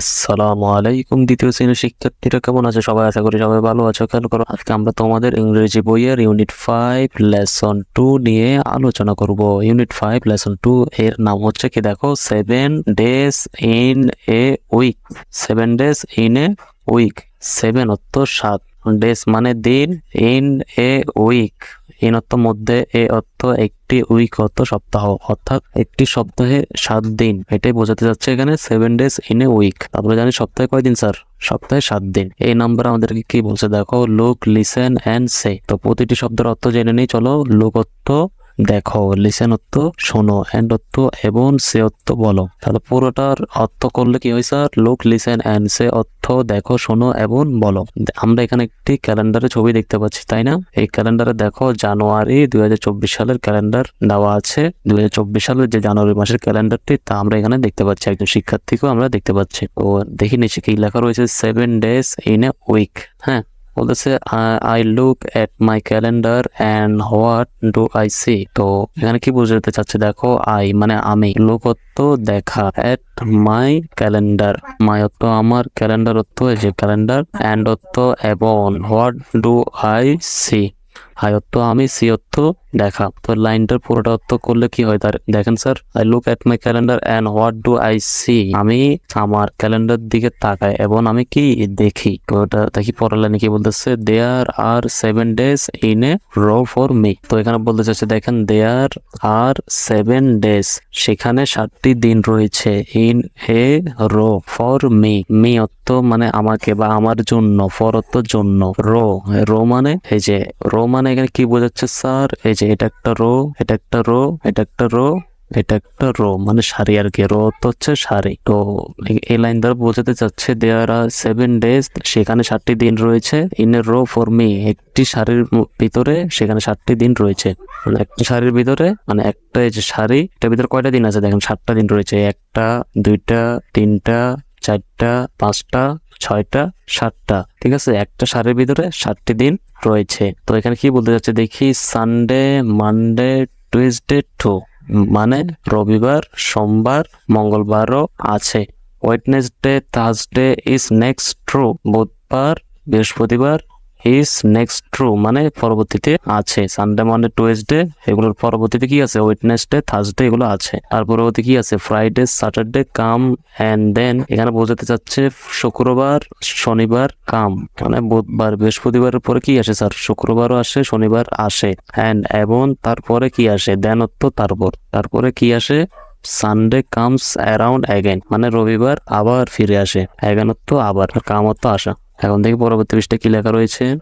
আসসালামু আলাইকুম দ্বিতীয় শ্রেণির শিক্ষার্থীরা, কেমন আছে? সবাই আশা করি সবাই ভালো আছো। খেয়াল করো, আজকে আমরা তোমাদের ইংরেজি বইয়ের ইউনিট ফাইভ লেসন টু নিয়ে আলোচনা করব। ইউনিট ফাইভ লেসন টু এর নাম হচ্ছে কি দেখো? Seven days in a week seven days in a week seven অর্থ সাত। ডেজ মানে দিন, ইন, এ, উইক। ইন অর্থ মধ্যে এ অর্থ একটি উইক অর্থ সপ্তাহ, অর্থাৎ একটি সপ্তাহে সাত দিন। এটাই বোঝাতে যাচ্ছে এখানে seven days in a week তারপরে জানি সপ্তাহে কয়দিন স্যার? সপ্তাহে সাত দিন। এই নাম্বার আমাদেরকে কি বলছে? দেখো লুক লিসেন অ্যান্ড সে তো প্রতিটি শব্দের অর্থ জেনে নিই, চলো। লুক অর্থ দেখো লিসেন অর্থ শোনো অ্যান্ড অর্থ এবং সে অর্থ বলো। তাহলে পুরোটার অর্থ করলে কি হয় sir? Look, listen and say অর্থ দেখো, শোনো এবং বলো। আমরা এখানে একটি ক্যালেন্ডারে ছবি দেখতে পাচ্ছি, তাই না? এই ক্যালেন্ডারে দেখো, জানুয়ারি দুই হাজার চব্বিশ সালের ক্যালেন্ডার দেওয়া আছে। দুই হাজার চব্বিশ সালের যে জানুয়ারি মাসের ক্যালেন্ডারটি, তা আমরা এখানে দেখতে পাচ্ছি। একজন শিক্ষার্থীকেও আমরা দেখতে পাচ্ছি। তো দেখি নিচে কি লেখা রয়েছে seven days in a week হ্যাঁ? বলতেছে I look at my calendar and what do I see তো এখানে কি বুঝতে চাচ্ছে? দেখো আই মানে আমি। লুক দেখা এট মাই ক্যালেন্ডার মাই অর্থ আমার ক্যালেন্ডার অর্থ এই যে ক্যালেন্ডার অ্যান্ড অর্থ এবং। হোয়াট ডু আই সি অর্থ আমি সি অর্থ দেখা। তো লাইনটার পুরোটা অর্থ করলে কি হয়? তার দেখেন sir I look at my calendar and what do I see আমি আমার ক্যালেন্ডার দিকে তাকাই এবং আমি কি দেখি? তো ওটা দেখি পরের লাইনে কি বলতেছে there are seven days in a row for me তো এখানে বলতে চাচ্ছে, দেখেন দেয়ার আর সেভেন ডেজ সেখানে সাতটি দিন রয়েছে in a row for me me অর্থ মানে আমাকে বা আমার জন্য ফর অর্থ জন্য। রো রো মানে এই যে রো মানে এখানে কি বোঝাচ্ছে, স্যার? এই যে এটা একটা রো, এটা একটা রো, এটা একটা রো, এটা একটা রো মানে সারি আর কি। রো তো হচ্ছে সারি। তো এই- লাইন দ্বারা বোঝাতে চাচ্ছে দেয়ার আর সেভেন ডেজ সেখানে সাতটি দিন রয়েছে। In a row for me একটি ম- ভিতরে সেখানে সাতটি দিন রয়েছে। মানে একটা সারির ভিতরে মানে একটা এই যে সারি, এটার ভিতরে কয়টা দিন আছে? দেখেন, সাতটা দিন রয়েছে। একটা, দুইটা, তিনটা, চারটা, পাঁচটা ছয়টা, সাতটা, ঠিক আছে? একটা সারের ভিতরে সাতটি দিন রয়েছে। তো এখানে কি বলতে যাচ্ছে দেখি সানডে মানডে টুইসডে টু মানে রবিবার, সোমবার, মঙ্গলবারও আছে। Wednesday Thursday is next true বুধবার, বৃহস্পতিবার ইজ নেক্সট ট্রু মানে পরবর্তীতে আছে। সানডে মানডে টুয়েসডে এগুলোর পরবর্তীতে কি আছে? ওয়েডনেসডে থার্সডে এগুলো আছে। আর পরবর্তী কি আছে? Friday Saturday come and then এখানে বোঝাতে চাচ্ছে শুক্রবার, শনিবার কাম মানে বুধবার, বৃহস্পতিবারের পরে কি আসে স্যার শুক্রবারও আসে, শনিবার আসে। অ্যান্ড এবং তারপরে কি আসে? দেন অর্থ তারপর। তারপরে কি আসে? সানডে কামস অ্যারাউন্ড অ্যাগেন মানে রবিবার আবার ফিরে আসে। অ্যাগেন তো আবার কাম অর্থ আসা। এখন থেকে পরবর্তী পৃষ্ঠে কি লেখা রয়েছে?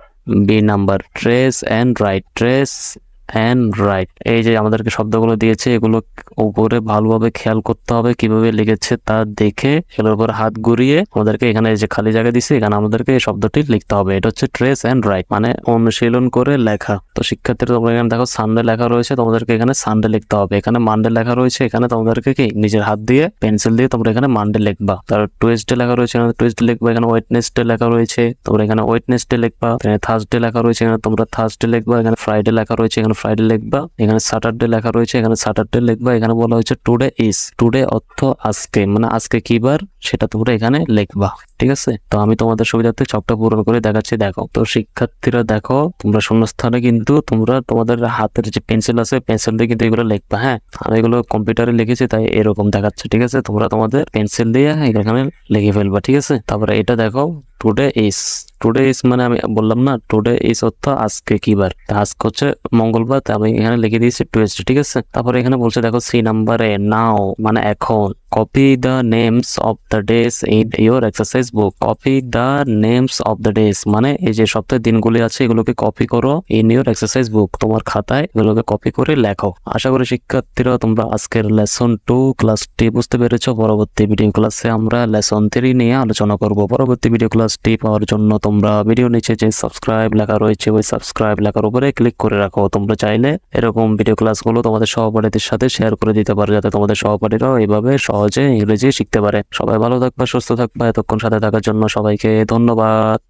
B number trace and write trace and write এই যে আমাদেরকে শব্দগুলো দিয়েছে, এগুলো উপরে ভালোভাবে খেয়াল করতে হবে কীভাবে লিখেছে তা দেখে, এগুলোর উপর হাত ঘুরিয়ে আমাদেরকে এখানে যে খালি জায়গা দিছে এখানে আমাদেরকে এই শব্দটি লিখতে হবে। এটা হচ্ছে ট্রেস অ্যান্ড রাইট মানে অনুশীলন করে লেখা। তো শিক্ষার্থীরা, তোমরা এখানে দেখো সানডে লেখা রয়েছে, তোমাদেরকে এখানে সানডে লিখতে হবে। এখানে মানডে লেখা রয়েছে, এখানে তোমাদেরকে কি, নিজের হাত দিয়ে পেন্সিল দিয়ে তোমরা এখানে মানডে লিখবা। তার টুয়েসডে লেখা রয়েছে, এখানে টুয়েসডে লিখবা, এখানে ওয়েটনেসডে লেখা রয়েছে, তোমরা এখানে ওয়েটনেসডে লিখবা। থার্সডে লেখা রয়েছে, এখানে তোমরা থার্সডে লিখবা, এখানে ফ্রাইডে লেখা রয়েছে, এখানে ফ্রাইডে লিখবা, এখানে স্যাটারডে লেখা রয়েছে, এখানে স্যাটারডে লিখবা, এখানে বলা হয়েছে টুডে ইজ টুডে অর্থ আজকে মানে আজকে কি বার, সেটা তোমরা এখানে লিখবা, ঠিক আছে? তো আমি তোমাদের সুবিধার্থে চকটা পূরণ করে দেখাচ্ছি, দেখো। তো শিক্ষার্থীরা দেখো, তোমরা শূন্যস্থানে কিন্তু তোমরা তোমাদের হাতের যে পেন্সিল আছে, পেন্সিল দিয়ে কিন্তু এগুলো লিখবা হ্যাঁ? আমি এগুলো কম্পিউটারে লিখেছি, তাই এরকম দেখাচ্ছে, ঠিক আছে? তোমরা তোমাদের পেন্সিল দিয়ে এখানে লিখে ফেলবা, ঠিক আছে? তারপরে এটা দেখো টুডে ইস টুডে ইস মানে আমি বললাম না টুডে ইস অর্থ আজকে কি বার? আজকে হচ্ছে মঙ্গলবার আমি এখানে লিখে দিয়েছি টুয়েসডে ঠিক আছে? তারপরে এখানে বলছে দেখো সি নাম্বারে নাও মানে এখন। Copy the names of the days in your exercise book copy the names of the days মানে এই যে সপ্তাহের দিনগুলি আছে, এগুলোকে কপি করো ইন ইয়োর এক্সারসাইজ বুক তোমার খাতায় এগুলোকে কপি করে লেখো। আশা করি শিক্ষার্থীরা তোমরা আজকের লেসন টু ক্লাসটি বুঝতে পেরেছ। পরবর্তী ভিডিও ক্লাসে আমরা লেসন থ্রি নিয়ে আলোচনা করব। পরবর্তী ভিডিও ক্লাস ক্লাসটি পাওয়ার জন্য তোমরা ভিডিও নিচে যে সাবস্ক্রাইব লেখা রয়েছে, ওই সাবস্ক্রাইব লেখার উপরে ক্লিক করে রাখো। তোমরা চাইলে এরকম ভিডিও ক্লাসগুলো তোমাদের সহপাঠীদের সাথে শেয়ার করে দিতে পারো, যাতে তোমাদের সহপাঠীরাও এইভাবে সহজে ইংরেজি শিখতে পারে সবাই ভালো থাকবা, সুস্থ থাকবা। এতক্ষণ সাথে থাকার জন্য সবাইকে ধন্যবাদ।